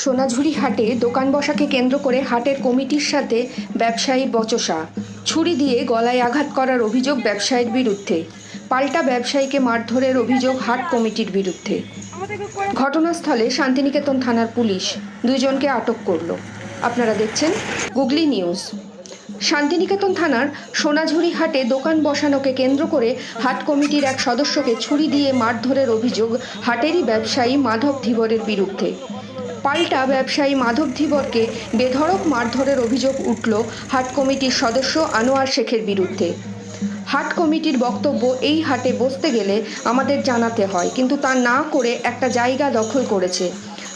সোনাঝুরি হাটে দোকান বসাকে কেন্দ্র করে হাটের কমিটির সাথে ব্যবসায়ীর বচসা। ছুরি দিয়ে গলায় আঘাত করার অভিযোগ ব্যবসায়ীর বিরুদ্ধে। পাল্টা ব্যবসায়ীকে মারধরের অভিযোগ হাট কমিটির বিরুদ্ধে। ঘটনাস্থলে শান্তিনিকেতন থানার পুলিশ দুইজনকে আটক করল। আপনারা দেখছেন গুগলি নিউজ। শান্তিনিকেতন থানার সোনাঝুরি হাটে দোকান বসানোকে কেন্দ্র করে হাট কমিটির এক সদস্যকে ছুরি দিয়ে মারধরের অভিযোগ হাটেরই ব্যবসায়ী মাধব ধীবরের বিরুদ্ধে। পাল্টা ব্যবসায়ী মাধব ধীবরকে বেধড়ক মারধরের অভিযোগ উঠল হাট কমিটির সদস্য আনোয়ার শেখের বিরুদ্ধে। হাট কমিটির বক্তব্য এই হাটে বসতে গেলে আমাদের জানাতে হয়, কিন্তু তা না করে একটা জায়গা দখল করেছে।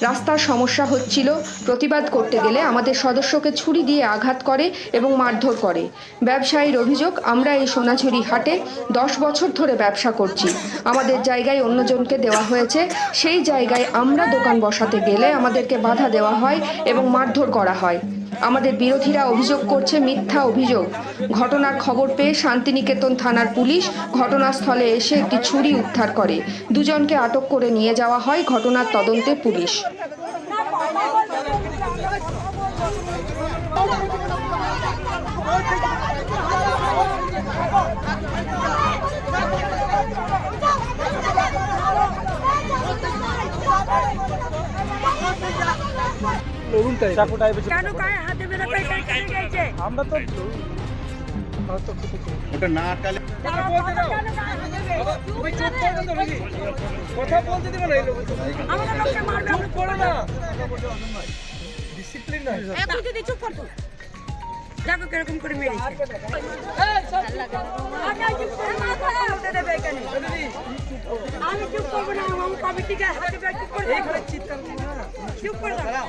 রাস্তার সমস্যা হচ্ছিল, প্রতিবাদ করতে গেলে আমাদের সদস্যকে ছুরি দিয়ে আঘাত করে এবং মারধর করে। ব্যবসায়ীর অভিযোগ, আমরা এই সোনাঝুরি হাটে দশ বছর ধরে ব্যবসা করছি। আমাদের জায়গায় অন্যজনকে দেওয়া হয়েছে, সেই জায়গায় আমরা দোকান বসাতে গেলে আমাদেরকে বাধা দেওয়া হয় এবং মারধর করা হয়। আমাদের বিরোধীরা অভিযোগ করছে মিথ্যা অভিযোগ ঘটনার খবর পেয়ে শান্তিনিকেতন থানার পুলিশ ঘটনাস্থলে এসে একটি ছুরি উদ্ধার করে দুজনকে আটক করে নিয়ে যাওয়া হয় ঘটনার তদন্তে পুলিশ তরুণ টাইপ চাকু টাইপের কেন গায়ে হাতে বেঁধে করে কেন কেন গেছে। আমরা তো আমরা তো কিছু করি ওটা না আটকালে কথা বলতে দাও। তুমি চুপ করে দাও নাকি? কথা বলতে দিবে না এই লোক। আমাদের লোককে মারবে চুপ করো না ডিসিপ্লিন নাই। এখন যদি চুপ করতো দেখো কীরকম করে এখানে। আমি চুপ করব না আমি কমিটিকে হাতে চুপ করে চুপ করে দাও।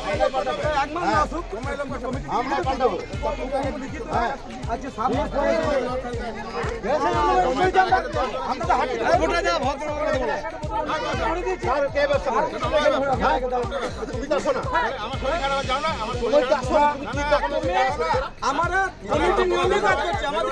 আমার না? আমার কমিটি নিয়মে কাজ করছি। আমাদের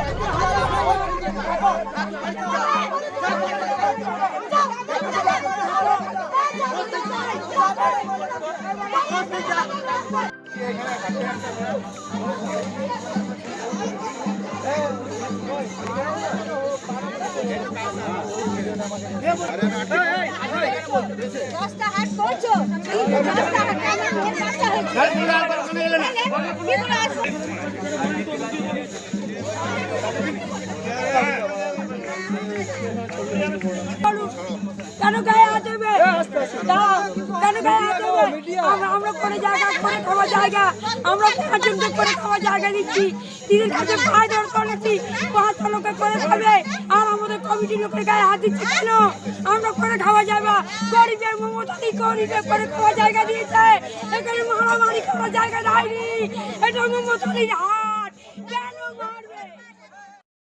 দশটা হাট করছ দশটা হাট? কেন গায়ে হাত আমরা করে জায়গা করে খাওয়া জায়গা, আমরা পাঁচজনকে খাওয়া জায়গা দিচ্ছি দিদির পাঁচ লোকে করে খাবে। আর আমাদের কমিটির লোকের গায়ে হাত দিচ্ছে কেন? আমরা করে খাওয়া যাবে গরিবের মমতাদি গরিবের করে খাওয়া জায়গা দিয়েছে। এখানে মারামারি করার জায়গা দেয়নি। এটা কেন মারবে